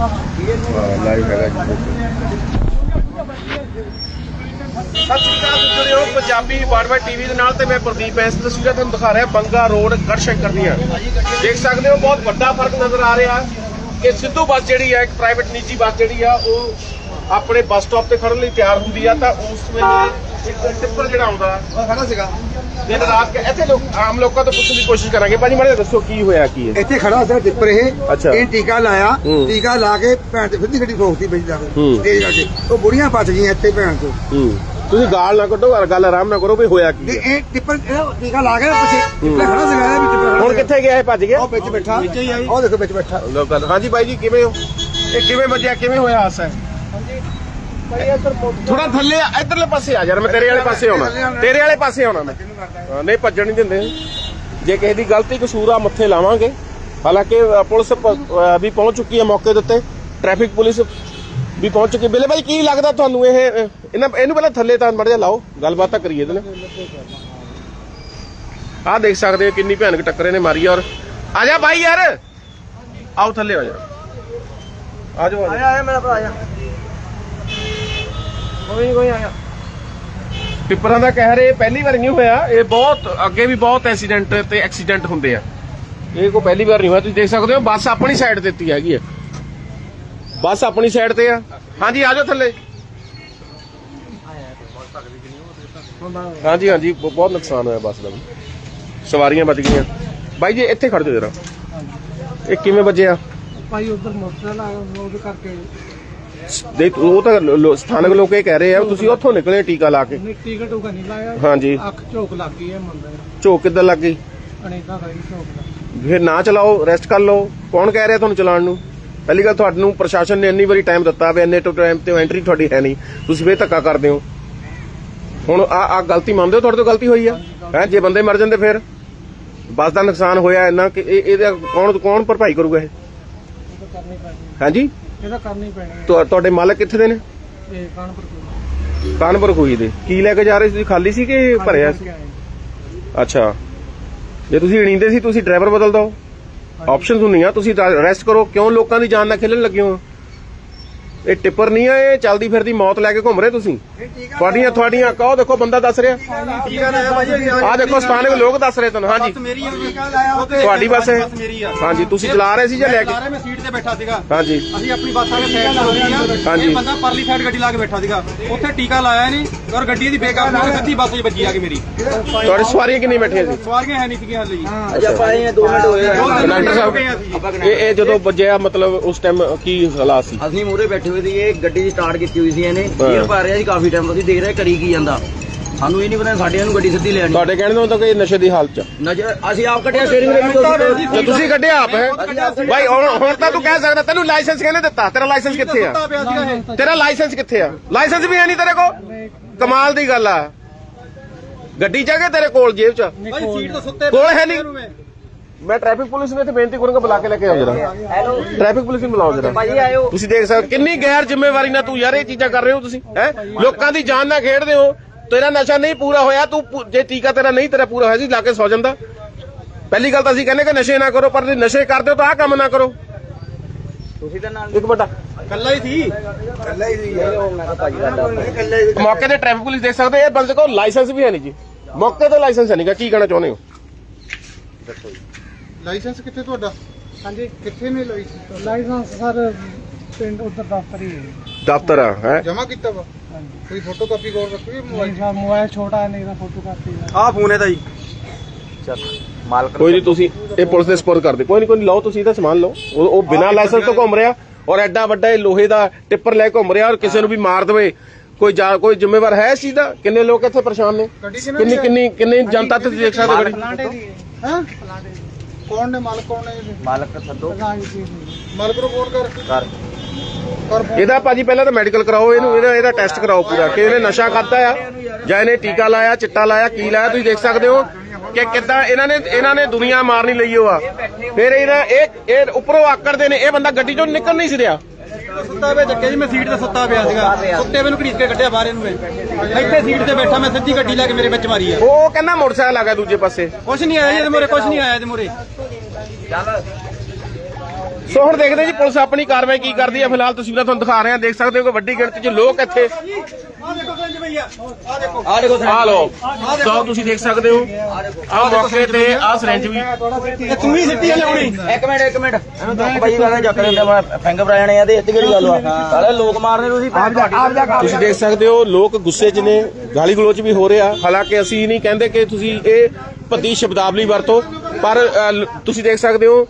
Live ਹੈਗਾ ਸਤਿ ਸ਼੍ਰੀ ਅਕਾਲ ਜੁੜੇ ਹੋ ਪੰਜਾਬੀ ਵਾਰਡ ਟੀਵੀ ਦੇ ਨਾਲ ਤੇ ਮੈਂ ਪ੍ਰਦੀਪ ਐਸ ਤਸਵੀਰਾਂ ਤੁਹਾਨੂੰ ਦਿਖਾ ਰਿਹਾ ਬੰਗਾ ਰੋਡ ਗੜਸ਼ੰਕਰ ਦੀਆਂ। ਦੇਖ ਸਕਦੇ ਹੋ, ਬਹੁਤ ਵੱਡਾ ਫ਼ਰਕ ਨਜ਼ਰ ਆ ਰਿਹਾ ਕਿ ਸਿੱਧੂ ਬੱਸ ਜਿਹੜੀ ਹੈ, ਇੱਕ ਪ੍ਰਾਈਵੇਟ ਨਿੱਜੀ ਬੱਸ ਜਿਹੜੀ ਆ, ਉਹ ਆਪਣੇ ਬੱਸ ਸਟਾਪ ਤੇ ਖੜਨ ਲਈ ਤਿਆਰ ਹੁੰਦੀ ਆ, ਤਾਂ ਉਸ ਵੇਲੇ ਇੱਕ ਟਿੱਪਰ ਜਿਹੜਾ ਆਉਂਦਾ ਖੜਾ ਸੀਗਾ ਦਿਨ ਰਾਤ ਕੇ ਇੱਥੇ ਲੋਕ ਆਮ ਲੋਕਾਂ ਤੋਂ ਪੁੱਛਣ ਦੀ ਕੋਸ਼ਿਸ਼ ਕਰਾਂਗੇ। ਭਾਜੀ ਮਾੜੇ ਦੱਸੋ ਕੀ ਹੋਇਆ ਕੀ ਹੈ? ਇੱਥੇ ਖੜਾ ਸੀ ਟਿੱਪਰ ਇਹ। ਅੱਛਾ। ਇਹ ਟੀਕਾ ਲਾਇਆ। ਹੂੰ। ਟੀਕਾ ਲਾ ਕੇ ਭੈਣ ਤੇ ਫਿਰਦੀ ਗੱਡੀ ਠੋਕਦੀ ਜਾ ਹੂੰ। ਤੇਜ਼ ਕਰਕੇ। ਉਹ ਬੁੜੀਆਂ ਬਚ ਗਈਆਂ ਇੱਥੇ ਭੈਣ ਤੋਂ। ਹੂੰ। ਤੁਸੀਂ ਗਾਲ ਨਾ ਕੱਢੋ ਔਰ ਗੱਲ ਆਰਾਮ ਨਾਲ ਕਰੋ ਵੀ ਹੋਇਆ ਕੀ ਤੇ ਹੈ। ਇਹ ਟਿੱਪਰ ਇਹ ਟੀਕਾ ਲਾ ਕੇ ਪਿੱਛੇ। ਟਿੱਪਰ ਖੜਾ ਸੀਗਾ ਇਹ ਵੀ ਟਿੱਪਰ ਖੜਾ ਹੁਣ ਸੀਗਾ। ਕਿੱਥੇ ਗਿਆ ਇਹ? ਭੱਜ ਗਿਆ? ਉਹ ਵਿੱਚ ਬੈਠਾ। ਉਹ ਦੇਖੋ ਵਿੱਚ ਬੈਠਾ। ਲੋ ਗੱਲ। ਹਾਂਜੀ ਬਾਈ ਜੀ ਕਿਵੇਂ ਹੋ? ਇਹ ਕਿਵੇਂ ਵੱਜਿਆ ਕਿਵੇਂ ਹੋਇਆ ਹਾਸਾ ਥੋੜਾ ਥੱਲੇ ਇਧਰਲੇ ਪਾਸੇ ਆ ਯਾਰ ਮੈਂ ਤੇਰੇ ਵਾਲੇ ਪਾਸੇ ਆਉਣਾ। ਤੇਰੇ ਵਾਲੇ ਪਾਸੇ ਆਉਣਾ ਮੈਂ। ਹਾਂ, ਨਹੀਂ ਭੱਜਣ ਨਹੀਂ ਦਿੰਦੇ। ਜੇ ਕਿਸੇ ਦੀ ਗਲਤੀ ਕਸੂਰ ਆ ਮੱਥੇ ਲਾਵਾਂਗੇ। ਹਾਲਾਂਕਿ ਅ, ਪੁਲਿਸ ਪ- ਅ, ਵੀ ਪਹੁੰਚ ਚੁੱਕੀ ਹੈ ਮੌਕੇ ਦੇ ਉੱਤੇ। ਟ੍ਰੈਫਿਕ ਪੁਲਿਸ ਵੀ ਪਹੁੰਚ ਚੁੱਕੀ। ਬਿਲੇ ਭਾਈ ਕੀ ਲੱਗਦਾ ਤੁਹਾਨੂੰ ਇਹ ਅ, ਇਹਨਾਂ ਇਹਨੂੰ ਪਹਿਲਾਂ ਥੱਲੇ ਤਾਂ ਮੜ ਜਾ ਲਾਓ। ਗੱਲਬਾਤ ਤਾਂ ਕਰੀਏ ਇਹਦੇ ਨਾਲ। ਆਹ ਦੇਖ ਸਕਦੇ ਹੋ ਕਿੰਨੀ ਭਿਆਨਕ ਟੱਕਰੇ ਨੇ ਮਾਰੀ ਆ ਔਰ ਆ ਜਾ ਬਾਈ ਯਾਰ। ਆਓ ਥੱਲੇ ਆ ਜਾ। ਆ ਜਾਓ ਆ ਜਾਓ। ਆਇਆ ਮੇਰਾ ਭਰਾ ਆਇਆ ਕੋਈ ਕੋਈ ਆਇਆ ਟਿੱਪਰਾਂ ਦਾ ਕਹਿ ਰਹੇ ਪਹਿਲੀ ਵਾਰ ਨਹੀਂ ਹੋਇਆ ਇਹ ਬਹੁਤ ਅੱਗੇ ਵੀ ਬਹੁਤ ਐਕਸੀਡੈਂਟ ਤੇ ਐਕਸੀਡੈਂਟ ਹੁੰਦੇ ਆ। ਇਹ ਕੋ ਪਹਿਲੀ ਵਾਰ ਨਹੀਂ ਹੋਇਆ ਤੁਸੀਂ ਦੇਖ ਸਕਦੇ ਹੋ ਬੱਸ ਆਪਣੀ ਸਾਈਡ ਤੇ ਦਿੱਤੀ ਹੈਗੀ ਹੈ ਬੱਸ ਆਪਣੀ ਸਾਈਡ ਤੇ ਆ। ਹਾਂਜੀ ਆ ਜਾਓ ਥੱਲੇ। ਹਾਂਜੀ ਹਾਂਜੀ ਬਹੁਤ ਨੁਕਸਾਨ ਹੋਇਆ ਬੱਸ ਦਾ ਵੀ। ਸਵਾਰੀਆਂ ਬਚ ਗਈਆਂ। ਬਾਈ ਜੀ ਇੱਥੇ ਖੜ ਜਾਓ ਜਰਾ। ਇਹ ਕਿਵੇਂ ਵੱਜਿਆ? ਭਾਈ ਉਧਰ ਮੋਟਰਸਾਈਕਲ ਆਇਆ ਉਹਦੇ ਕਰਕੇ ਦੇਖ ਉਹ ਤਾਂ ਲੋ- ਸਥਾਨਕ ਲੋਕ ਇਹ ਕਹਿ ਰਹੇ ਆ ਤੁਸੀਂ ਉੱਥੋਂ ਨਿਕਲੇ ਟੀਕਾ ਲਾ ਕੇ। ਨਹੀਂ ਟਿਕਟ ਉਗਾ ਨਹੀਂ ਲਾਇਆ। ਹਾਂਜੀ। ਅੱਖ ਝੋਕ ਲੱਗ ਗਈ ਹੈ ਮੁੰਡੇ ਝੋਕ ਕਿੱਦਾਂ ਲੱਗ ਗਈ? ਅਨੇਕਾ ਗਈ ਝੋਕ ਲੱਗ ਫਿਰ ਨਾ ਚਲਾਓ ਰੈਸਟ ਕਰ ਲਓ। ਕੌਣ ਕਹਿ ਰਿਹਾ ਤੁਹਾਨੂੰ ਚਲਾਉਣ ਨੂੰ? ਪਹਿਲੀ ਗੱਲ ਤੁਹਾਨੂੰ ਪ੍ਰਸ਼ਾਸਨ ਨੇ ਇੰਨੀ ਵਾਰੀ ਟਾਈਮ ਦਿੱਤਾ ਵੀ ਇੰਨੇ ਤੋਂ ਟਾਈਮ ਤੇ ਐਂਟਰੀ ਤੁਹਾਡੀ ਹੈ ਨਹੀਂ। ਤੁਸੀਂ ਫੇਰ ਧੱਕਾ ਕਰਦੇ ਹੋ। ਹੁਣ ਆ ਆ ਗਲਤੀ ਮੰਨਦੇ ਹੋ ਤੁਹਾਡੇ ਤੋਂ ਗਲਤੀ ਹੋਈ ਆ? ਹੈ ਜੇ ਬੰਦੇ ਮਰ ਜਾਂਦੇ ਫਿਰ? ਬੱਸ ਦਾ ਨੁਕਸਾਨ ਹੋਇਆ ਇੰਨਾ ਕਿ ਇਹ ਇਹਦਾ ਕੌਣ ਕੌਣ ਭਰਪਾਈ ਕਰੂਗਾ ਇਹ? ਇਹ ਤਾਂ ਕਰਨੀ ਪੈਣੀ ਹਾਂਜੀ? ਇਹ ਤਾਂ ਕਰਨੀ ਪੈਣੀ ਹੈ। ਤੁਹਾ- ਤੁਹਾਡੇ ਮਾਲਕ ਕਿੱਥੇ ਦੇ ਨੇ? ਇਹ ਕਾਨਪੁਰ ਕੋਲ ਕਾਨਪੁਰ ਖੂਹੀ ਦੇ। ਕੀ ਲੈ ਕੇ ਜਾ ਰਹੇ ਸੀ? ਤੁਸੀਂ ਖਾਲੀ ਸੀ ਕਿ ਭਰਿਆ ਸੀ? ਅੱਛਾ। ਜੇ ਤੁਸੀਂ ਅਣੀਂਦੇ ਸੀ ਤੁਸੀਂ ਡਰਾਈਵਰ ਬਦਲ ਦਿਓ ਆਪਸ਼ਨਸ ਹੁੰਦੀਆਂ। ਤੁਸੀਂ ਰੈਸਟ ਕਰੋ। ਕਿਉਂ ਲੋਕਾਂ ਦੀ ਜਾਨ ਨਾਲ ਖੇਲਣ ਲੱਗੇ ਹੋ? ਇਹ ਟਿੱਪਰ ਨਹੀਂ ਆ ਇਹ ਚਲਦੀ ਫਿਰਦੀ ਮੌਤ ਲੈ ਕੇ ਘੁੰਮ ਰਹੇ ਤੁਸੀਂ। ਤੁਹਾਡੀਆਂ ਤੁਹਾਡੀਆਂ ਕਹੋ ਦੇਖੋ ਬੰਦਾ ਦੱਸ ਰਿਹਾ। ਆਹ ਦੇਖੋ ਸਥਾਨਕ ਲੋਕ ਦੱਸ ਰਹੇ ਤੁਹਾਨੂੰ ਹਾਂਜੀ। ਆ ਤੁਹਾਡੀ ਬੱਸ ਹੈ ਆ। ਹਾਂਜੀ ਤੁਸੀਂ ਚਲਾ ਰਹੇ ਸੀ ਜਾਂ ਲੈ ਕੇ ਮੈਂ ਸੀਟ ਤੇ ਬੈਠਾ ਸੀਗਾ। ਹਾਂਜੀ। ਅਸੀਂ ਆਪਣੀ ਬੱਸ ਵਾਲੇ ਸਾਈਡ ਤੇ ਹੋਈ ਆ। ਇਹ ਬੰਦਾ ਪਰਲੀ ਸਾਈਡ ਗੱਡੀ ਲਾ ਕੇ ਬੈਠਾ ਸੀਗਾ। ਉੱਥੇ ਟੀਕਾ ਲਾਇਆ ਨਹੀਂ ਔਰ ਗੱਡੀ ਦੀ ਬੇਕਾਰ ਨਾਲ ਸਿੱਧੀ ਬੱਸ 'ਚ ਵੱਜੀ ਆ ਕੇ ਮੇਰੀ। ਤੁਹਾਡੀ ਸਵਾਰੀਆਂ ਕਿੰਨੀ ਬੈਠੀਆਂ ਸੀ? ਸਵਾਰੀਆਂ ਹੈ ਨਹੀਂ ਸੀਗੀਆਂ ਹਾਲੇ ਜੀ। ਅਜਾ ਪਾਏ ਨੇ 2 ਮਿੰਟ ਹੋਏ ਕੰਡਕਟਰ ਸਾਹਿਬ ਇਹ ਜਦੋਂ ਵੱਜਿਆ ਮਤਲਬ ਉਸ ਟਾਈਮ ਕੀ ਹਾਲਾਤ ਸੀ? ਅਸੀਂ ਬੈਠੇ ਹੋਏ ਸੀ ਇਹ ਗੱਡੀ ਦੀ ਸਟਾਰਟ ਕੀਤੀ ਹੋਈ ਸੀ ਇਹਨੇ ਹਾਂ। ਗੀਅਰ ਪਾ ਰਿਹਾ ਸੀ ਕਾਫੀ ਟਾਈਮ ਤੋਂ ਅਸੀਂ ਦੇਖ ਰਹੇ ਕਰੀ ਕੀ ਜਾਂਦਾ। ਸਾਨੂੰ ਇਹ ਨਹੀਂ ਪਤਾ ਸਾਡੇ ਨੂੰ ਗੱਡੀ ਸਿੱਧੀ ਲੈਣੀ ਤੁਹਾਡੇ ਕਹਿਣ ਦਾ ਮਤਲਬ ਕਿ ਇਹ ਨਸ਼ੇ ਦੀ ਹਾਲਤ ਚ ਨਜ਼ਰ ਅਸੀਂ ਆਪ ਕੱਢਿਆ ਸਟੀਅਰਿੰਗ ਦੇ ਤੇ। ਤੁਸੀਂ ਕੱਢਿਆ ਆਪ ਹੈ? ਭਾਈ ਹੁਣ ਹੁਣ ਤਾਂ ਤੂੰ ਕਹਿ ਸਕਦਾ ਤੈਨੂੰ ਲਾਇਸੈਂਸ ਕਿਹਨੇ ਦਿੱਤਾ? ਤੇਰਾ ਲਾਇਸੈਂਸ ਕਿੱਥੇ ਆ? ਇਹ। ਤੇਰਾ ਲਾਇਸੈਂਸ ਕਿੱਥੇ ਆ? ਲਾਇਸੈਂਸ ਵੀ ਹੈ ਨਹੀਂ ਤੇਰੇ ਕੋਲ? ਕਮਾਲ ਦੀ ਗੱਲ ਆ। ਗੱਡੀ ਚ ਆ ਕੇ ਤੇਰੇ ਕੋਲ ਜੇਬ ਚ? ਭਾਈ ਸੀਟ ਤਾਂ ਸੁੱਤੇ ਕੋਲ ਹੈ ਨਹੀਂ। ਮੈਂ। ਟ੍ਰੈਫਿਕ ਪੁਲਿਸ ਨੂੰ ਇੱਥੇ ਬੇਨਤੀ ਕਰੂੰਗਾ ਬੁਲਾ ਕੇ ਲੈ ਕੇ ਆਓ ਜਰਾ। ਟ੍ਰੈਫਿਕ ਪੁਲਿਸ ਨੂੰ ਬੁਲਾਓ ਜਰਾ। ਭਾਜੀ ਆਇਓ। ਤੁਸੀਂ ਦੇਖ ਸਕਦੇ ਹੋ ਕਿੰਨੀ ਗੈਰ ਜ਼ਿੰਮੇਵਾਰੀ ਨਾਲ ਤੂੰ ਯਾਰ ਇਹ ਚੀਜ਼ਾਂ ਕਰ ਰਹੇ ਹੋ ਤੁਸੀਂ ਹੈ? ਲੋਕਾਂ ਦੀ ਜਾਨ ਨਾਲ ਖੇਡਦੇ ਹੋ। ਤੇਰਾ ਨਸ਼ਾ ਨਹੀਂ ਪੂਰਾ ਹੋਇਆ ਤੂੰ ਪੂ- ਜੇ ਟੀਕਾ ਤੇਰਾ ਨਹੀਂ ਤੇਰਾ ਪੂਰਾ ਹੋਇਆ ਸੀ ਲਾ ਕੇ ਸੌ ਜਾਂਦਾ। ਪਹਿਲੀ ਗੱਲ ਤਾਂ ਅਸੀਂ ਕਹਿੰਦੇ ਕਿ ਨਸ਼ੇ ਨਾ ਕਰੋ ਪਰ ਜੇ ਨਸ਼ੇ ਕਰਦੇ ਹੋ ਤਾਂ ਆਹ ਕੰਮ ਨਾ ਕਰੋ। ਤੁਸੀਂ ਤਾਂ ਨਾਲ ਇੱਕ ਮਿੰਟ। ਇਕੱਲਾ ਹੀ ਸੀ। ਕੱਲਾ ਹੀ ਸੀ ਕੱਲਾ ਹੀ ਮੌਕੇ ਤੇ ਟ੍ਰੈਫਿਕ ਪੁਲਿਸ ਦੇਖ ਸਕਦੇ ਇਹ ਬੰਦੇ ਕੋਲ ਲਾਇਸੈਂਸ ਵੀ ਹੈ ਨਹੀਂ ਜੀ। ਮੌਕੇ ਤੇ ਲਾਇਸੈਂਸ ਹੈ ਨਹੀਂਗਾ ਕੀ ਕਹਿਣਾ ਚਾਹੁੰਦੇ ਹੋ? ਲਾਇਸੈਂਸ ਕਿੱਥੇ ਤੁਹਾਡਾ? ਹਾਂਜੀ। ਕਿੱਥੇ ਨੇ ਲਾਇਸੈਂਸ ਲਾਇਸੈਂਸ ਸਰ ਪਿੰਡ ਉਧਰ ਦਫ਼ਤਰ ਹੀ ਹੈ ਦਫ਼ਤਰ ਆ ਹੈ? ਜਮਾ ਕੀਤਾ ਵਾ? ਕੋਈ ਫੋਟੋ ਕਾਪੀ ਕੋਲ ਰੱਖੀ ਹੋਈ ਮੋਬਾਈਲ? ਦਾ ਮੋਬਾਈਲ ਛੋਟਾ ਹੈ ਨਹੀਂ ਦਾ ਫੋਟੋ ਕਾਪੀ ਦਾ ਆ ਫੋਨ ਇਹਦਾ ਜੀ। ਕੋਈ ਨਹੀਂ ਤੁਸੀਂ ਇਹ ਪੁਲਿਸ ਦੇ ਸਪੋਰਟ ਕਰਦੇ। ਕੋਈ ਨਹੀਂ ਕੋਈ ਨੀ, ਲਓ ਤੁਸੀਂ ਇਹਦਾ ਸਮਾਨ ਲਓ। ਉਹ ਉਹ ਬਿਨਾਂ ਲਾਇਸੈਂਸ ਤੋਂ ਘੁੰਮ ਰਿਹਾ ਔਰ ਐਡਾ ਵੱਡਾ ਇਹ ਲੋਹੇ ਦਾ ਟਿੱਪਰ ਲੈ ਕੇ ਘੁੰਮ ਰਿਹਾ ਔਰ ਕਿਸੇ ਨੂੰ ਵੀ ਮਾਰ ਦੇਵੇ। ਕੋਈ ਜਾ ਕੋਈ ਜ਼ਿੰਮੇਵਾਰ ਹੈ ਇਸ ਚੀਜ਼ ਦਾ? ਕਿੰਨੇ ਲੋਕ ਇੱਥੇ ਪਰੇਸ਼ਾਨ ਨੇ? ਕਿੰਨੀ ਕਿੰਨੀ ਕਿੰਨੀ ਜਨਤਾ ਤੇ ਦੇਖ ਸਕਦੇ ਹੋ ਗੱਡੀ? ਹੈ। ਕੌਣ ਨੇ? ਮਾਲਕ ਕੌਣ ਨੇ ਇਹਦੇ? ਮਾਲਕ ਸੱਦੋ। ਰਾਜ ਜੀ। ਮਾਲਕ ਨੂੰ ਫੋਨ ਕਰ। ਕਰ। ਕਰ ਇਹਦਾ ਭਾਜੀ ਪਹਿਲਾਂ ਤਾਂ ਮੈਡੀਕਲ ਕਰਾਓ ਇਹਨੂੰ ਇਹਦਾ ਇਹਦਾ ਟੈਸਟ ਕਰਾਓ ਪੂਰਾ। ਕਿ ਇਹਨੇ ਨਸ਼ਾ ਕਰਦਾ ਆ ਜਾਂ ਇਹਨੇ ਟੀਕਾ ਲਾਇਆ ਚਿੱਟਾ ਲਾਇਆ ਕੀ ਲਾਇਆ ਤੁਸੀਂ ਦੇਖ ਸਕਦੇ ਹੋ ਕਿ ਕਿੱਦਾਂ ਇਹਨਾਂ ਨੇ ਇਹਨਾਂ ਨੇ ਦੁਨੀਆ ਮਾਰਨੀ ਲਈ ਹੋ ਆ। ਫਿਰ ਇਹਨਾਂ ਇਹ ਇਹ ਉੱਪਰੋਂ ਆਕੜਦੇ ਨੇ ਇਹ ਬੰਦਾ ਗੱਡੀ ਚੋਂ ਨਿਕਲ ਨਹੀਂ ਸੀ ਰਿਹਾ। ਸੁੱਤਾ ਪਿਆ ਚੱਕਿਆ ਜੀ ਮੈਂ ਸੀਟ ਤੇ ਸੁੱਤਾ ਪਿਆ ਸੀਗਾ। ਸੁੱਤੇ ਮੈਨੂੰ ਘੜੀਸ ਕੇ ਕੱਢਿਆ ਬਾਹਰ ਇਹਨੂੰ ਮੈਂ। ਇੱਥੇ ਸੀਟ ਤੇ ਬੈਠਾ ਮੈਂ ਸਿੱਧੀ ਗੱਡੀ ਲੈ ਕੇ ਮੇਰੇ ਵਿੱਚ ਮਾਰੀ ਆ। ਉਹ ਕਹਿੰਦਾ ਮੋਟਰਸਾਈਕਲ ਆ ਗਿਆ ਦੂਜੇ ਪਾਸੇ। ਕੁਛ ਨਹੀਂ ਆਇਆ ਜੀ ਇਹਦੇ ਮੋਰੇ ਕੁਛ ਨਹੀਂ ਆਇਆ ਇਹਦੇ ਮੋਰੇ ਸੋ ਹੁਣ ਦੇਖਦੇ ਜੀ ਪੁਲਿਸ ਆਪਣੀ ਕਾਰਵਾਈ ਕੀ ਕਰਦੀ ਹੈ। ਫਿਲਹਾਲ ਤਸਵੀਰਾਂ ਤੁਹਾਨੂੰ ਦਿਖਾ ਰਹੇ ਹਾਂ। ਦੇਖ ਸਕਦੇ ਹੋ ਕਿ ਵੱਡੀ ਗਿਣਤੀ 'ਚ ਲੋਕ ਇੱਥੇ। ਆ ਦੇਖੋ ਸੰਜ ਭਈਆ ਆ ਦੇਖੋ ਆ ਦੇਖੋ। ਆ ਲੋ ਸੋ ਤੁਸੀਂ ਦੇਖ ਸਕਦੇ ਹੋ। ਆ ਮੌਕੇ ਤੇ ਆ ਸਰੰਜ ਵੀ। ਤੂੰ ਹੀ ਸਿੱਟੀ ਲਿਆਉਣੀ। ਇੱਕ ਮਿੰਟ ਇੱਕ ਮਿੰਟ। ਇਹਨੂੰ ਦੱਸ ਭਾਈ ਵਾਲਾ ਲੈਂਦਾ ਮੈਂ ਫਿੰਗਰ ਫਰਾਈ ਜਾਣੇ ਆ ਤੇ ਇੱਥੇ ਕਿਹੜੀ ਗੱਲ ਵਾ ਸਾਲੇ ਲੋਕ ਮਾਰਨੇ ਤੁਸੀਂ ਤੁਸੀਂ ਦੇਖ ਸਕਦੇ ਹੋ ਲੋਕ ਗੁੱਸੇ 'ਚ ਨੇ ਗਾਲੀ ਗਲੋਚ ਵੀ ਹੋ ਰਿਹਾ। ਹਾਲਾਂਕਿ ਅਸੀਂ ਨਹੀਂ ਕਹਿੰਦੇ ਕਿ ਤੁਸੀਂ ਇਹ ਭੱਦੀ ਸ਼ਬਦਾਵਲੀ ਵਰਤੋ। ਪਰ ਅ, ਲ- ਤੁਸੀਂ ਦੇਖ ਸਕਦੇ ਹੋ।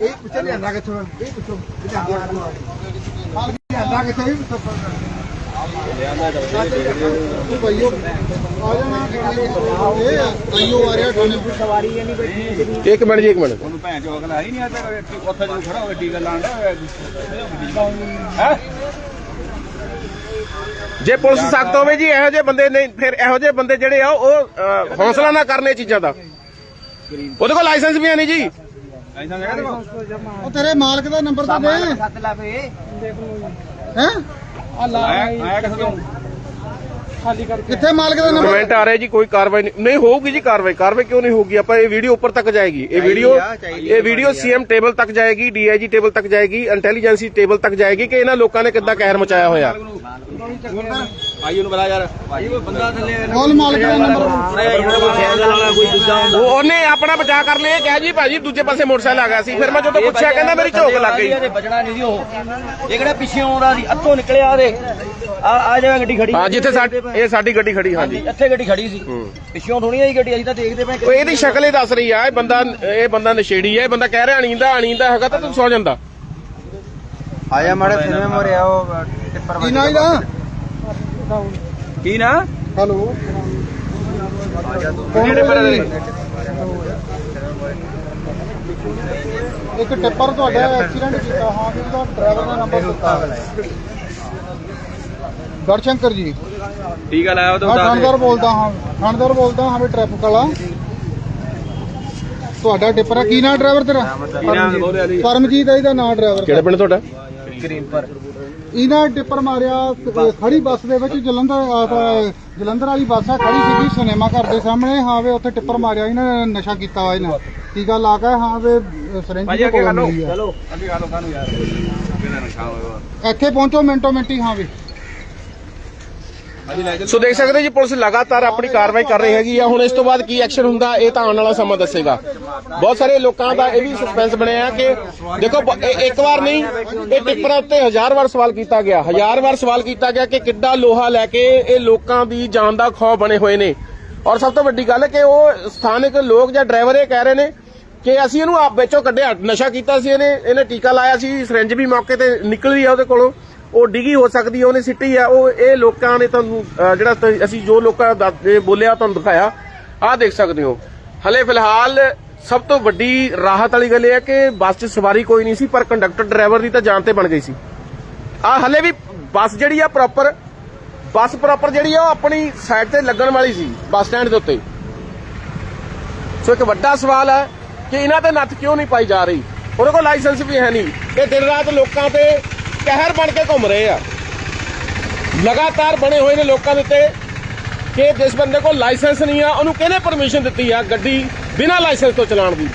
ਇੱਕ ਮਿੰਟ ਜੀ ਇੱਕ ਮਿੰਟ। ਉਹਨੂੰ ਭੈਣ ਚੋਕ ਲਾਈ ਨਹੀਂ ਆ ਤੇ ਉੱਥੇ ਜਦੋਂ ਖੜਾ ਹੋਵੇ ਟੀਕਾ ਲਾਣ ਦਾ ਜੇ ਪੁਲਿਸ ਸਖਤ ਹੋਵੇ ਜੀ ਇਹੋ ਜਿਹੇ ਬੰਦੇ ਨਹੀਂ ਫਿਰ ਇਹੋ ਜਿਹੇ ਬੰਦੇ ਜਿਹੜੇ ਆ ਉਹ ਅ, ਹੌਸਲਾ ਨਾ ਕਰਨੇ ਚੀਜ਼ਾਂ ਦਾ। ਉਹਦੇ ਕੋਲ ਲਾਇਸੈਂਸ ਵੀ ਹੈ ਨਹੀਂ ਜੀ। ਐਸਾ ਜਗ੍ਹਾ ਤੇ ਉਹ ਤੇਰੇ ਮਾਲਕ ਦਾ ਨੰਬਰ ਤਾਂ ਦੇ। ਸੱਤ ਲਾਵੇ ਹੈ? ਆ ਲਾ ਆਇਆ ਆਇਆ ਕਿੱਥੇ? ਤੋਂ ਖਾਲੀ ਕਰਕੇ। ਕਿੱਥੇ ਮਾਲਕ ਦਾ ਨੰਬਰ ਕਮੈਂਟ ਆ ਰਿਹਾ ਜੀ ਕੋਈ ਕਾਰਵਾਈ ਨਹੀਂ। ਨਹੀਂ ਹੋਊਗੀ ਜੀ ਕਾਰਵਾਈ। ਕਾਰਵਾਈ ਕਿਉਂ ਨਹੀਂ ਹੋਊਗੀ? ਆਪਾਂ ਇਹ ਵੀਡੀਓ ਉੱਪਰ ਤੱਕ ਜਾਏਗੀ। ਇਹ ਵੀਡੀਓ ਇਹ ਵੀਡੀਓ ਸੀਐਮ ਟੇਬਲ ਤੱਕ ਜਾਏਗੀ ਡੀਆਈਜੀ ਟੇਬਲ ਤੱਕ ਜਾਏਗੀ ਇੰਟੈਲੀਜੈਂਸੀ ਟੇਬਲ ਤੱਕ ਜਾਏਗੀ ਕਿ ਇਹਨਾਂ ਲੋਕਾਂ ਨੇ ਕਿੱਦਾਂ ਕਹਿਰ ਮਚਾਇਆ ਹੋਇਆ। ਆਈ ਉਹਨੂੰ ਬੁਲਾ ਯਾਰ। ਭਾਈ ਕੋਈ ਬੰਦਾ ਥੱਲੇ ਕੋਲ ਮਾਲਕ ਦਾ ਨੰਬਰ ਕੋਈ ਦੂਜਾ ਹੁੰਦਾ। ਉਹ ਉਹਨੇ ਆਪਣਾ ਬਚਾਅ ਕਰ ਲਿਆ। ਕਿਹਾ ਜੀ ਭਾਜੀ ਦੂਜੇ ਪਾਸੇ ਮੋਟਰਸਾਈਕਲ ਆ ਗਿਆ ਸੀ। ਫਿਰ ਮੈਂ ਜਦੋਂ ਪੁੱਛਿਆ ਕਹਿੰਦਾ ਮੇਰੀ ਝੋਕ ਲੱਗ ਗਈ। ਇਹਦੇ ਬਚਣਾ ਨਹੀਂ ਸੀ ਉਹ। ਇਹ ਕਿਹੜਾ ਪਿੱਛੇ ਆਉਂਦਾ ਸੀ ਅੱਤੋਂ ਨਿਕਲਿਆ ਉਹਦੇ। ਆ ਆ ਜਗ੍ਹਾ ਗੱਡੀ ਖੜੀ। ਹਾਂ ਜਿੱਥੇ ਸਾਡੀ ਇਹ ਸਾਡੀ ਗੱਡੀ ਖੜੀ ਹਾਂਜੀ। ਇੱਥੇ ਗੱਡੀ ਖੜੀ ਸੀ। ਪਿੱਛੋਂ ਥੋੜੀ ਆਈ ਗੱਡੀ ਅਸੀਂ ਤਾਂ ਦੇਖਦੇ ਪਏ ਉਹ ਇਹਦੀ ਸ਼ਕਲ ਹੀ ਦੱਸ ਰਹੀ ਆ। ਇਹ ਬੰਦਾ ਇਹ ਬੰਦਾ ਨਸ਼ੇੜੀ ਹੈ ਇਹ ਬੰਦਾ ਕਹਿ ਰਿਹਾ ਅਣੀਂਦਾ ਅਣੀਂਦਾ ਹੈਗਾ ਤਾਂ ਤੂੰ ਸੌ ਜਾਂਦਾ। ਆਇਆ ਮਾੜੇ ਫਿਰਵੇਂ ਮੋਰਿਆ ਉਹ ਟਿੱਪਰ ਕੀ ਨਾ ਇਹਦਾ? ਕੀ ਨਾ? ਹਲੋ ਕਿਹੜੇ ਟਿੱਪਰ ਦੇ? ਇੱਕ ਟਿੱਪਰ ਤੁਹਾਡਾ ਐਕਸੀਡੈਂਟ ਕੀਤਾ। ਹਾਂ ਕਿ ਉਹਦਾ ਡਰਾਈਵਰ ਦਾ ਨੰਬਰ ਦਿੱਤਾ। ਗੜਸ਼ੰਕਰ ਜੀ। ਟੀਕਾ ਲਾਇਆ ਉਹ ਹਾਂ ਥਾਣੇਦਾਰ ਬੋਲਦਾ ਹਾਂ। ਥਾਣੇਦਾਰ ਬੋਲਦਾ ਹਾਂ ਵੀ ਟ੍ਰੈਫਿਕ ਵਾਲਾ। ਤੁਹਾਡਾ ਟਿੱਪਰ ਆ। ਕੀ ਨਾਂ ਡਰਾਈਵਰ ਤੇਰਾ? ਨਾਮ ਜੀ ਪਰਮਜੀਤ ਹੈ ਇਹਦਾ ਨਾਂ ਡਰਾਈਵਰ ਕਿਹੜਾ ਪਿੰਡ ਤੁਹਾਡਾ? ਗ੍ਰੀਨ ਪਰ। ਇਹਨਾਂ ਟਿੱਪਰ ਮਾਰਿਆ ਅਹ ਖੜੀ ਬੱਸ ਦੇ ਵਿੱਚ ਜਲੰਧਰ ਆ ਤਾਂ ਜਲੰਧਰ ਵਾਲੀ ਬੱਸ ਆ ਖੜੀ ਸੀਗੀ ਸਿਨੇਮਾ ਘਰ ਦੇ ਸਾਹਮਣੇ। ਹਾਂ ਵੇ ਉੱਥੇ ਟਿੱਪਰ ਮਾਰਿਆ ਇਹਨਾਂ ਨੇ ਨਸ਼ਾ ਕੀਤਾ ਵਾ ਇਹਨਾਂ ਟੀਕਾ ਲਾ ਕੇ ਹਾਂ ਵੇ ਸਰੰਜੀ ਦੇ ਕੋਲ ਮਿਲੀ ਆ। ਚਲੋ। ਅੱਗੇ ਕਰ ਲਓ ਕਾਨੂੰ ਯਾਰ। ਕਿਹਦਾ ਨਸ਼ਾ ਹੋਇਆ? ਇੱਥੇ ਪਹੁੰਚੋ ਮਿੰਟੋ ਮਿੰਟੀ ਹਾਂ ਵੇ। ਲੈ ਸੋ ਦੇਖ ਸਕਦੇ ਜੀ, ਪੁਲਿਸ ਲਗਾਤਾਰ ਆਪਣੀ ਕਾਰਵਾਈ ਕਰ ਰਹੀ ਹੈਗੀ ਆ। ਹੁਣ ਇਸ ਤੋਂ ਬਾਅਦ ਕੀ ਐਕਸ਼ਨ ਹੁੰਦਾ, ਇਹ ਤਾਂ ਆਉਣ ਵਾਲਾ ਸਮਾਂ ਦੱਸੇਗਾ। ਬਹੁਤ ਸਾਰੇ ਲੋਕਾਂ ਦਾ ਇਹ ਵੀ ਸਸਪੈਂਸ ਬਣਿਆ ਕਿ ਦੇਖੋ ਇੱਕ ਵਾਰ ਨਹੀਂ, ਇਹ ਟਿੱਪਰਾਂ ਉੱਤੇ ਹਜ਼ਾਰ ਵਾਰ ਸਵਾਲ ਕੀਤਾ ਗਿਆ। ਹਜ਼ਾਰ ਵਾਰ ਸਵਾਲ ਕੀਤਾ ਗਿਆ ਕਿ ਕਿੱਡਾ ਲੋਹਾ ਲੈ ਕੇ ਇਹ ਲੋਕਾਂ ਦੀ ਜਾਨ ਦਾ ਖੌਫ ਬਣੇ ਹੋਏ ਨੇ। ਔਰ ਸਭ ਤੋਂ ਵੱਡੀ ਗੱਲ ਹੈ ਕਿ ਉਹ ਸਥਾਨਕ ਲੋਕ ਜਾਂ ਡਰਾਈਵਰ ਇਹ ਕਹਿ ਰਹੇ ਨੇ ਕਿ ਅਸੀਂ ਇਹਨੂੰ ਆਪ ਵਿੱਚੋਂ ਕੱਢਿਆ, ਨਸ਼ਾ ਕੀਤਾ ਸੀ ਇਹਨੇ ਇਹਨੇ ਟੀਕਾ ਲਾਇਆ ਸੀ ਸਿਰੰਜ ਵੀ ਮੌਕੇ ਤੇ ਨਿਕਲੀ ਆ ਉਹਦੇ ਕੋਲੋਂ। ਉਹ ਡਿੱਗੀ ਹੋ ਸਕਦੀ ਉਹਨੇ ਸਿੱਟੀ ਆ। ਉਹ ਇਹ ਲੋਕਾਂ ਨੇ ਤੁਹਾਨੂੰ ਜਿਹੜਾ ਅਸੀਂ ਜੋ ਲੋਕਾਂ ਦਾ ਬੋਲਿਆ, ਤੁਹਾਨੂੰ ਦਿਖਾਇਆ। ਆਹ ਦੇਖ ਸਕਦੇ ਹੋ। ਹਲੇ ਫਿਲਹਾਲ ਸਭ ਤੋਂ ਵੱਡੀ ਰਾਹਤ ਵਾਲੀ ਗੱਲ ਇਹ ਹੈ ਕਿ ਬੱਸ 'ਚ ਸਵਾਰੀ ਕੋਈ ਨਹੀਂ ਸੀ, ਪਰ ਕੰਡਕਟਰ ਡਰਾਈਵਰ ਦੀ ਤਾਂ ਜਾਨ ਤੇ ਬਣ ਗਈ ਸੀ। ਆ ਹਲੇ ਵੀ ਬੱਸ ਜਿਹੜੀ ਆ ਪ੍ਰੋਪਰ, ਬੱਸ ਪ੍ਰੋਪਰ ਜਿਹੜੀ ਆ, ਉਹ ਆਪਣੀ ਸਾਈਡ ਤੇ ਲੱਗਣ ਵਾਲੀ ਸੀ, ਬੱਸ ਸਟੈਂਡ ਦੇ ਉੱਤੇ। ਸੋ ਇੱਕ ਵੱਡਾ ਸਵਾਲ ਹੈ ਕਿ ਇਹਨਾਂ ਤੇ ਨੱਥ ਕਿਉਂ ਨਹੀਂ ਪਾਈ ਜਾ ਰਹੀ? ਉਹਦੇ ਕੋਲ ਲਾਇਸੈਂਸ ਵੀ ਹੈ ਨਹੀਂ। ਇਹ ਦਿਨ ਰਾਤ ਲੋਕਾਂ ਤੇ ਕਹਿਰ ਬਣ ਕੇ ਘੁੰਮ ਰਹੇ ਆ। ਲਗਾਤਾਰ ਬਣੇ ਹੋਏ ਨੇ ਲੋਕਾਂ ਦੇ ਉੱਤੇ ਕਿ ਜਿਸ ਬੰਦੇ ਕੋਲ ਲਾਇਸੈਂਸ ਨਹੀਂ ਆ, ਉਹਨੂੰ ਕਿਹਨੇ ਪਰਮਿਸ਼ਨ ਦਿੱਤੀ ਆ ਗੱਡੀ ਬਿਨਾਂ ਲਾਇਸੈਂਸ ਤੋਂ ਚਲਾਉਣ ਦੀ?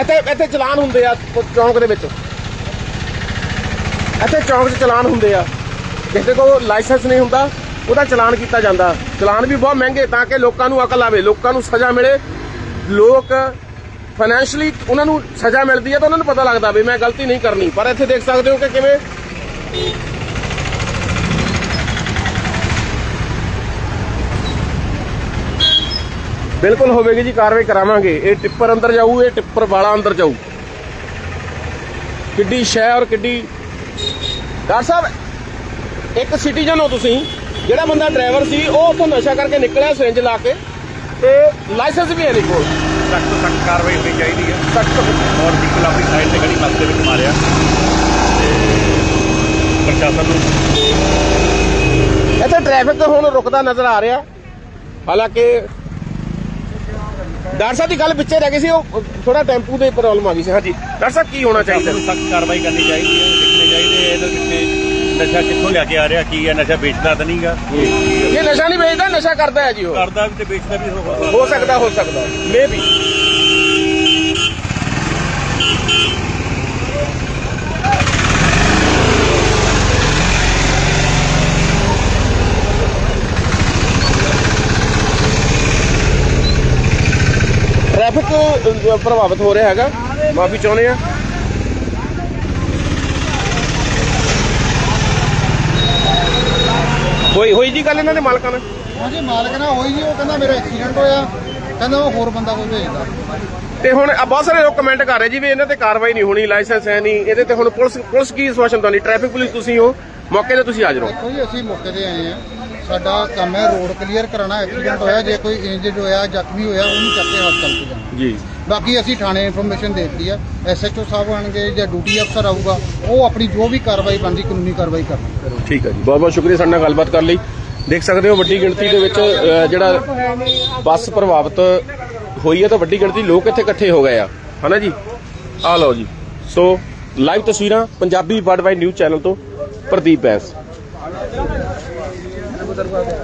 ਇੱਥੇ ਇੱਥੇ ਚਲਾਨ ਹੁੰਦੇ ਆ ਚੌਂਕ ਦੇ ਵਿੱਚ। ਇੱਥੇ ਚੌਂਕ 'ਚ ਚਲਾਨ ਹੁੰਦੇ ਆ। ਕਿਸੇ ਕੋਲ ਲਾਇਸੈਂਸ ਨਹੀਂ ਹੁੰਦਾ, ਉਹਦਾ ਚਲਾਨ ਕੀਤਾ ਜਾਂਦਾ। ਚਲਾਨ ਵੀ ਬਹੁਤ ਮਹਿੰਗੇ, ਤਾਂ ਕਿ ਲੋਕਾਂ ਨੂੰ ਅਕਲ ਆਵੇ, ਲੋਕਾਂ ਨੂੰ ਸਜ਼ਾ ਮਿਲੇ। ਲੋਕ ਫਾਈਨੈਂਸ਼ਲੀ ਉਹਨਾਂ ਨੂੰ ਸਜ਼ਾ ਮਿਲਦੀ ਹੈ ਤਾਂ ਉਹਨਾਂ ਨੂੰ ਪਤਾ ਲੱਗਦਾ ਵੀ ਮੈਂ ਗਲਤੀ ਨਹੀਂ ਕਰਨੀ। ਪਰ ਇੱਥੇ ਦੇਖ ਸਕਦੇ ਹੋ ਕਿ ਕਿਵੇਂ ਬਿਲਕੁਲ ਹੋਵੇਗੀ ਜੀ ਕਾਰਵਾਈ ਕਰਾਵਾਂਗੇ। ਇਹ ਟਿੱਪਰ ਅੰਦਰ ਜਾਊ ਇਹ ਟਿੱਪਰ ਵਾਲਾ ਅੰਦਰ ਜਾਊ। ਕਿੱਡੀ ਸ਼ੈ ਔਰ ਕਿੱਡੀ ਡਾਕਟਰ ਸਾਹਿਬ ਇੱਕ ਸਿਟੀਜ਼ਨ ਹੋ ਤੁਸੀਂ ਜਿਹੜਾ ਬੰਦਾ ਡਰਾਈਵਰ ਸੀ ਉਹ ਉੱਥੋਂ ਨਸ਼ਾ ਕਰਕੇ ਨਿਕਲਿਆ ਸਿਰੰਜ ਲਾ ਕੇ ਤੇ ਲਾਇਸੈਂਸ ਵੀ ਹੈ ਨਹੀਂ ਕੋਲ। ਸਖਤ ਤੋਂ ਸਖਤ ਕਾਰਵਾਈ ਹੋਣੀ ਚਾਹੀਦੀ ਹੈ। ਸਖਤ ਔਰ ਬਿਲਕੁਲ ਆਪਣੀ ਸਾਈਡ ਤੇ ਖੜੀ ਬੱਸ ਦੇ ਵਿੱਚ ਮਾਰਿਆ। ਤੇ ਪ੍ਰਸ਼ਾਸਨ ਨੂੰ। ਇੱਥੇ ਟ੍ਰੈਫਿਕ ਹੁਣ ਰੁਕਦਾ ਨਜ਼ਰ ਆ ਰਿਹਾ। ਹਾਲਾਂਕਿ ਡਾਕਟਰ ਸਾਹਿਬ ਦੀ ਗੱਲ ਪਿੱਛੇ ਰਹਿ ਗਈ ਸੀ ਉਹ ਥੋੜਾ ਟੈਂਪੂ ਦੀ ਪ੍ਰੋਬਲਮ ਆ ਗਈ ਸੀ। ਹਾਂਜੀ ਡਾਕਟਰ ਸਾਹਿਬ ਕੀ ਹੋਣਾ ਚਾਹੀਦਾ? ਸਖਤ ਕਾਰਵਾਈ ਕਰਨੀ ਚਾਹੀਦੀ ਹੈ ਦੇਖਣੇ ਚਾਹੀਦੇ ਇਹਦੇ ਵਿੱਚ ਨਸ਼ਾ ਕਿੱਥੋਂ ਲਿਆ ਕੇ ਆ ਰਿਹਾ ਕੀ ਹੈ ਨਸ਼ਾ ਵੇਚਦਾ ਤਾਂ ਨਹੀਂਗਾ। ਇਹ ਨਸ਼ਾ ਨਹੀਂ ਵੇਚਦਾ ਨਸ਼ਾ ਕਰਦਾ ਹੈ ਜੀ ਉਹ। ਕਰਦਾ ਵੀ ਤੇ ਵੇਚਦਾ ਵੀ ਹੋ ਸਕਦਾ ਹੋ ਸਕਦਾ। ਮੇ ਅ, ਪ੍ਰਭਾਵਿਤ ਹੋ ਰਿਹਾ ਹੈਗਾ। ਮਾਫੀ ਚਾਹੁੰਦੇ ਆ ਹੋਈ ਹੋਈ ਜੀ ਗੱਲ ਇਹਨਾਂ ਦੇ ਮਾਲਕਾਂ ਨਾਲ? ਹਾਂਜੀ ਮਾਲਕ ਨਾਲ ਹੋਈ ਜੀ ਉਹ ਕਹਿੰਦਾ ਮੇਰਾ ਐਕਸੀਡੈਂਟ ਹੋਇਆ। ਕਹਿੰਦਾ ਉਹ ਹੋਰ ਬੰਦਾ ਕੋਈ ਭੇਜਦਾ। ਤੇ ਹੁਣ ਆ ਬਹੁਤ ਸਾਰੇ ਲੋਕ ਕਮੈਂਟ ਕਰ ਰਹੇ ਜੀ ਵੀ ਇਹਨਾਂ ਤੇ ਕਾਰਵਾਈ ਨਹੀਂ ਹੋਣੀ ਲਾਇਸੈਂਸ ਹੈ ਨਹੀਂ। ਇਹਦੇ ਤੇ ਹੁਣ ਪੁਲਿਸ ਪੁਲਿਸ ਕੀ ਸਵਾਸ਼ਨ ਤੁਹਾਨੂੰ ਟ੍ਰੈਫਿਕ ਪੁਲਿਸ ਤੁਸੀਂ ਹੋ ਮੌਕੇ ਤੇ ਤੁਸੀਂ ਹਾਜ਼ਰ ਹੋ। ਦੇਖੋ ਜੀ ਅਸੀਂ ਮੌਕੇ ਤੇ ਆਏ ਆ ਸਾਡਾ ਕੰਮ ਹੈ ਰੋਡ ਕਲੀਅਰ ਕਰਾਉਣਾ ਐਕਸੀਡੈਂਟ ਹੋਇਆ ਜੇ ਕੋਈ ਇੰਜਰਡ ਹੋਇਆ ਜ਼ਖਮੀ ਹੋਇਆ ਉਹਨੂੰ ਚੱਕ ਕੇ ਹਸਪਤਾਲ ਤੇ ਜਾਣਾ। ਜੀ। ਬਾਕੀ ਅਸੀਂ ਥਾਣੇ ਇਨਫੋਰਮੇਸ਼ਨ ਦੇ ਦਿੱਤੀ ਆ। ਐਸਐਚਓ ਸਾਹਿਬ ਆਣਗੇ ਜਾਂ ਡਿਊਟੀ ਅਫਸਰ ਆਊਗਾ ਉਹ ਆਪਣੀ ਜੋ ਵੀ ਕਾਰਵਾਈ ਬਣਦੀ ਕਾਨੂੰਨੀ ਕਾਰਵਾਈ ਕਰਨਗੇ। ਠੀਕ ਹੈ ਜੀ। ਬਹੁਤ ਬਹੁਤ ਸ਼ੁਕਰੀਆ ਸਾਡੇ ਨਾਲ ਗੱਲਬਾਤ ਕਰਨ ਲਈ। ਦੇਖ ਸਕਦੇ ਹੋ ਵੱਡੀ ਗਿਣਤੀ ਦੇ ਵਿੱਚ ਜਿਹੜਾ ਬੱਸ ਪ੍ਰਭਾਵਿਤ ਹੋਈ ਹੈ ਤਾਂ ਵੱਡੀ ਗਿਣਤੀ ਲੋਕ ਇੱਥੇ ਇਕੱਠੇ ਹੋ ਗਏ ਆ। ਹਨਾ ਜੀ? ਆ ਲਓ ਜੀ। ਸੋ ਲਾਈਵ ਤਸਵੀਰਾਂ ਪੰਜਾਬੀ ਵਰਲਡ ਨਿਊਜ਼ ਚੈਨਲ ਤੋਂ ਪ੍ਰਦੀਪ ਬੈਂਸ। ਕਰਵਾ ਦੇ